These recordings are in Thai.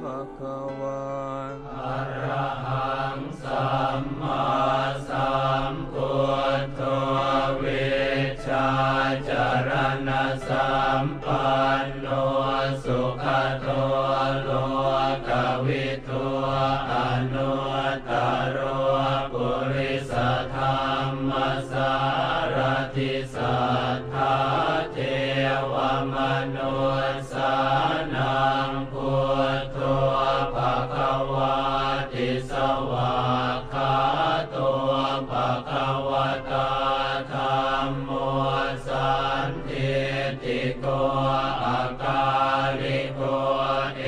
ภะคะวาอะระหังสัมมาสัมพุทโธวิชาจารณสัมปันโนสุขโต ภะคะวะตาธัมโมสันติติโกอาการิโกเอ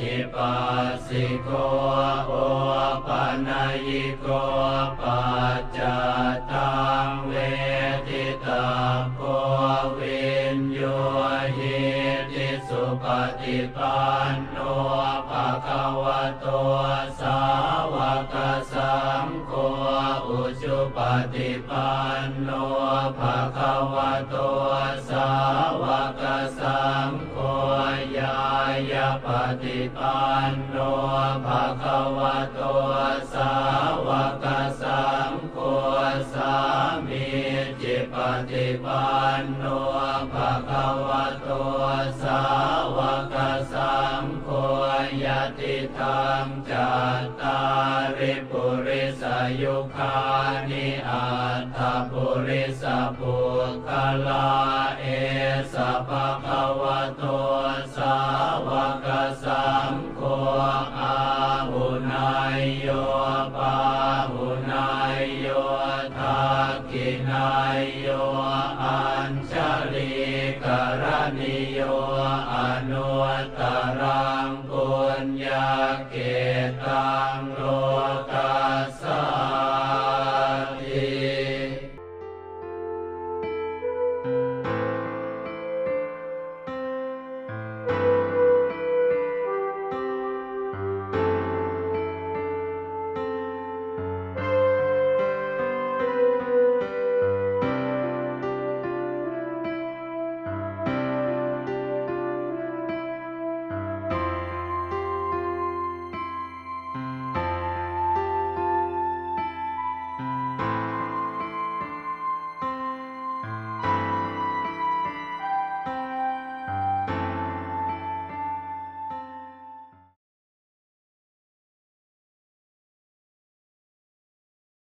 หิปัสสิโกโอปัญญิโกปัจจตังเวทิตาโกวินโยหิติสุปฏิปันโนภะคะวะโตสา ฏิปันโนภะคะวะโตสาวกสังโฆยายาปฏิปันโนภะคะวะโตสาวกสังโฆสามีจิปฏิปันโนภะคะวะโตสาวกสัง โฆยติธรรมจัตตาริปุริสยุคานิอัตถปุริสปุคลาเอสภะคะวะโตสาวกสังโฆอาหุนายโยปาหุนายโยทักขินายโยอัญชลีกรณิโยอนุตตรา งโล